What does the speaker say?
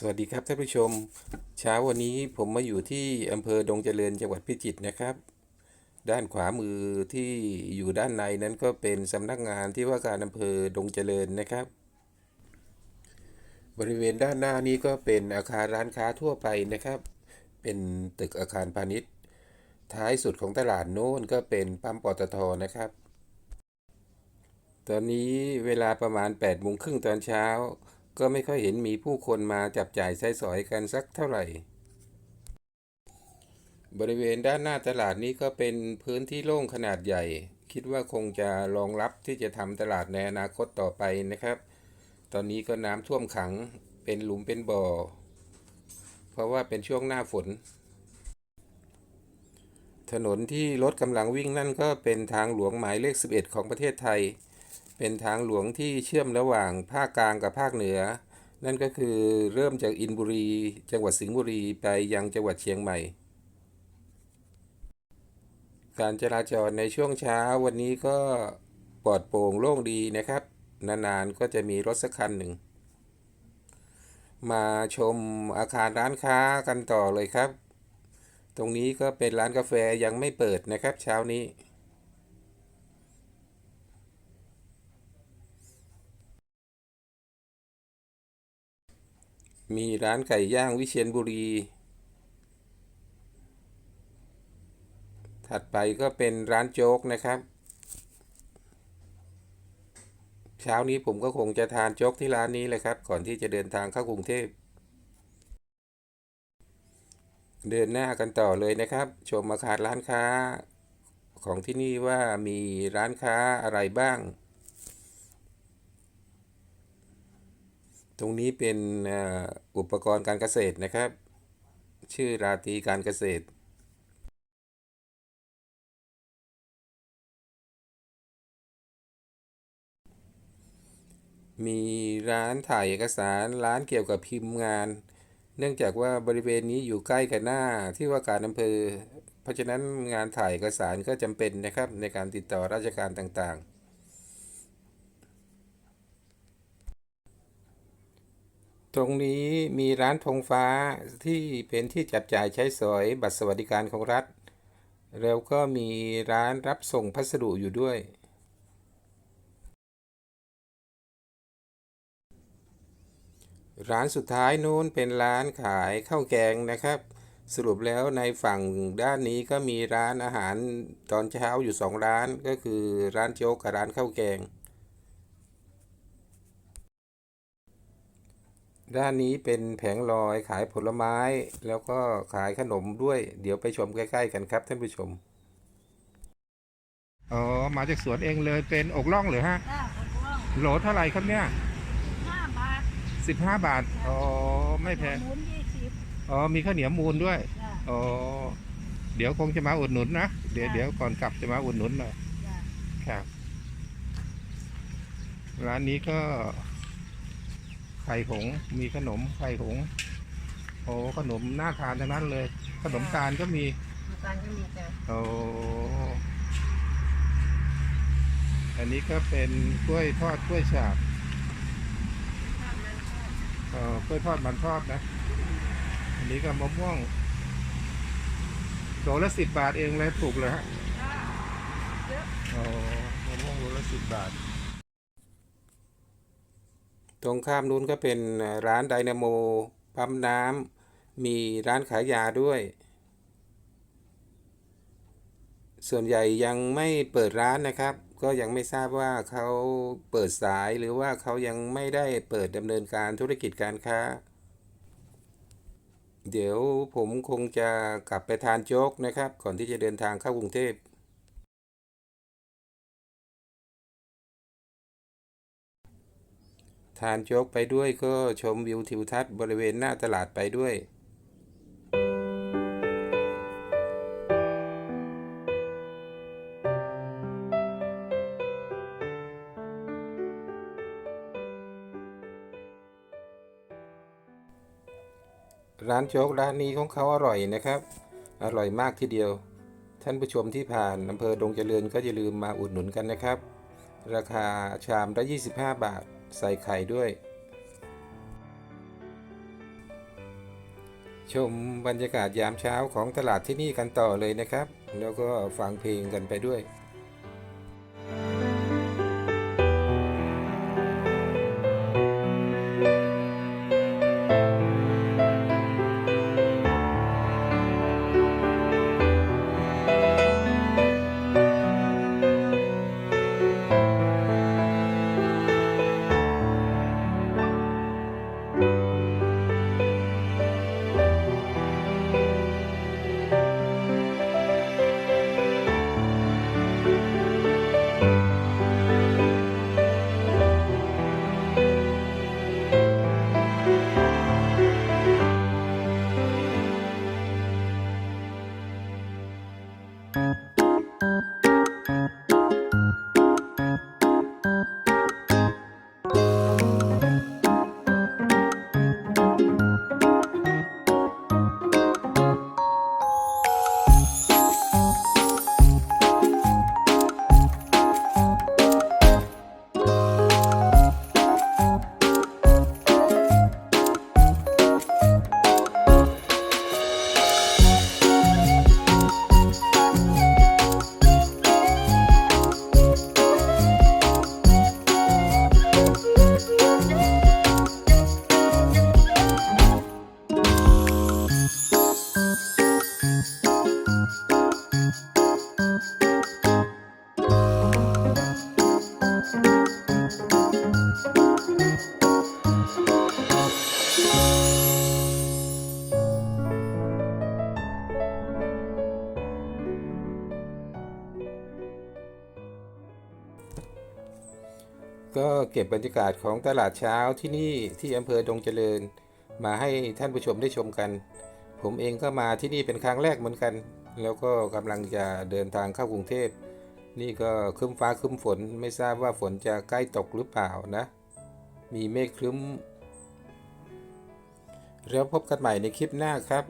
สวัสดีครับท่านผู้ชม เช้าวันนี้ผมมาอยู่ที่อำเภอดงเจริญจังหวัดพิจิตรนะครับ ด้านขวามือที่อยู่ด้านในนั้นก็เป็นสำนักงานที่ว่าการอำเภอดงเจริญนะครับ บริเวณด้านหน้านี้ก็เป็นอาคารร้านค้าทั่วไปนะครับ เป็นตึกอาคารพาณิชย์ ท้ายสุดของตลาดโน้นก็เป็นปั๊มปตทนะครับ ตอนนี้เวลาประมาณ8โมงครึ่งตอนเช้า ก็ไม่ค่อยเห็นมีผู้คนมาจับจ่ายใช้สอยกันสักเท่าไหร่ บริเวณด้านหน้าตลาดนี้ก็เป็นพื้นที่โล่งขนาดใหญ่ คิดว่าคงจะรองรับที่จะทำตลาดในอนาคตต่อไปนะครับ ตอนนี้ก็น้ำท่วมขังเป็นหลุมเป็นบ่อ เพราะว่าเป็นช่วงหน้าฝน ถนนที่รถกำลังวิ่งนั่นก็เป็นทางหลวงหมายเลข 11 ของประเทศไทย เป็นทางหลวงที่เชื่อมระหว่างภาคกลางกับภาคเหนือ นั่นก็คือเริ่มจากอินบุรี จังหวัดสิงห์บุรีไปยังจังหวัดเชียงใหม่ การจราจรในช่วงเช้าวันนี้ก็ปลอดโปร่งโล่งดีนะครับ นานๆก็จะมีรถสักคันหนึ่ง มาชมอาคารร้านค้ากันต่อเลยครับ ตรงนี้ก็เป็นร้านกาแฟยังไม่เปิดนะครับ เช้านี้ มีร้านไก่ย่างวิเชียรบุรี ถัดไปก็เป็นร้านโจ๊กนะครับ เช้านี้ผมก็คงจะทานโจ๊กที่ร้านนี้เลยครับ ก่อนที่จะเดินทางเข้ากรุงเทพ เดินหน้ากันต่อเลยนะครับ ชมอาคารร้านค้าของที่นี่ว่ามีร้านค้าอะไรบ้าง ตรงนี้เป็นอุปกรณ์การเกษตรนะครับ ชื่อราตีการเกษตร มีร้านถ่ายเอกสารร้านเกี่ยวกับพิมพ์งาน เนื่องจากว่าบริเวณนี้อยู่ใกล้กับหน้าที่ว่าการอำเภอ เพราะฉะนั้นงานถ่ายเอกสารก็จำเป็นนะครับในการติดต่อราชการต่างๆ ตรงนี้มีร้านธงฟ้าที่เป็นที่จับจ่ายใช้สอยบัตรสวัสดิการของรัฐ แล้วก็มีร้านรับส่งพัสดุอยู่ด้วย ร้านสุดท้ายนู้นเป็นร้านขายข้าวแกงนะครับ สรุปแล้วในฝั่งด้านนี้ก็มีร้านอาหารตอนเช้าอยู่สองร้านก็คือร้านโจ๊กกับร้านข้าวแกง ด้านนี้เป็นแผงลอยขายผลไม้ แล้วก็ขายขนมด้วย เดี๋ยวไปชมใกล้ ๆ กันครับท่านผู้ชม อ๋อ มาจากสวนเองเลยเป็นอกล่องหรือฮะ จ้าผมว่าโหลเท่าไหร่ครับเนี่ย ห้าบาทสิบห้าบาท อ๋อ ไม่แพง หมุนยี่สิบอ๋อ มีข้าวเหนียวมูลด้วย จ้า อ๋อ เดี๋ยวคงจะมาอุดหนุนนะ เดี๋ยวค่ะ เดี๋ยวก่อนกลับจะมาอุดหนุนหน่อย จ้า ครับ ร้านนี้ก็ ไข่หงส์มีขนมไข่หงส์โอ้ขนมน่าทานทั้งนั้นเลย ขนมตาลก็มีมาตานก็มีจ้าโอ้อันนี้ก็เป็นกล้วยทอดกล้วยฉาบเอ่อกล้วยทอดมันทอดนะ อันนี้ก็มะม่วงโลละสิบบาทเองเลยถูกเลยฮะเยอะอ๋อมะม่วงโลละสิบบาท ตรงข้ามนู้นก็เป็นร้านไดนาโมปั๊มน้ำมีร้านขายยาด้วย ส่วนใหญ่ยังไม่เปิดร้านนะครับ ก็ยังไม่ทราบว่าเขาเปิดสายหรือว่าเขายังไม่ได้เปิดดำเนินการธุรกิจการค้า เดี๋ยวผมคงจะกลับไปทานโจ๊กนะครับ ก่อนที่จะเดินทางเข้ากรุงเทพ ทานโจ๊กไปด้วยก็ชมวิวทิวทัศน์บริเวณหน้าตลาดไปด้วยร้านโจ๊กร้านนี้ของเขาอร่อยนะครับ อร่อยมากทีเดียว ท่านผู้ชมที่ผ่านอำเภอดงเจริญก็อย่าลืมมาอุดหนุนกันนะครับ ราคาชามละ25 บาท ใส่ไข่ด้วย ชมบรรยากาศยามเช้าของตลาดที่นี่กันต่อเลยนะครับ แล้วก็ฟังเพลงกันไปด้วย ก็เก็บบรรยากาศของตลาดเช้าที่นี่ที่อำเภอดงเจริญ มาให้ท่านผู้ชมได้ชมกัน ผมเองก็มาที่นี่เป็นครั้งแรกเหมือนกัน แล้วก็กำลังจะเดินทางเข้ากรุงเทพ นี่ก็ครึ้มฟ้าครึ้มฝนไม่ทราบว่าฝนจะใกล้ตกหรือเปล่านะ มีเมฆครึ้ม แล้วพบกันใหม่ในคลิปหน้าครับ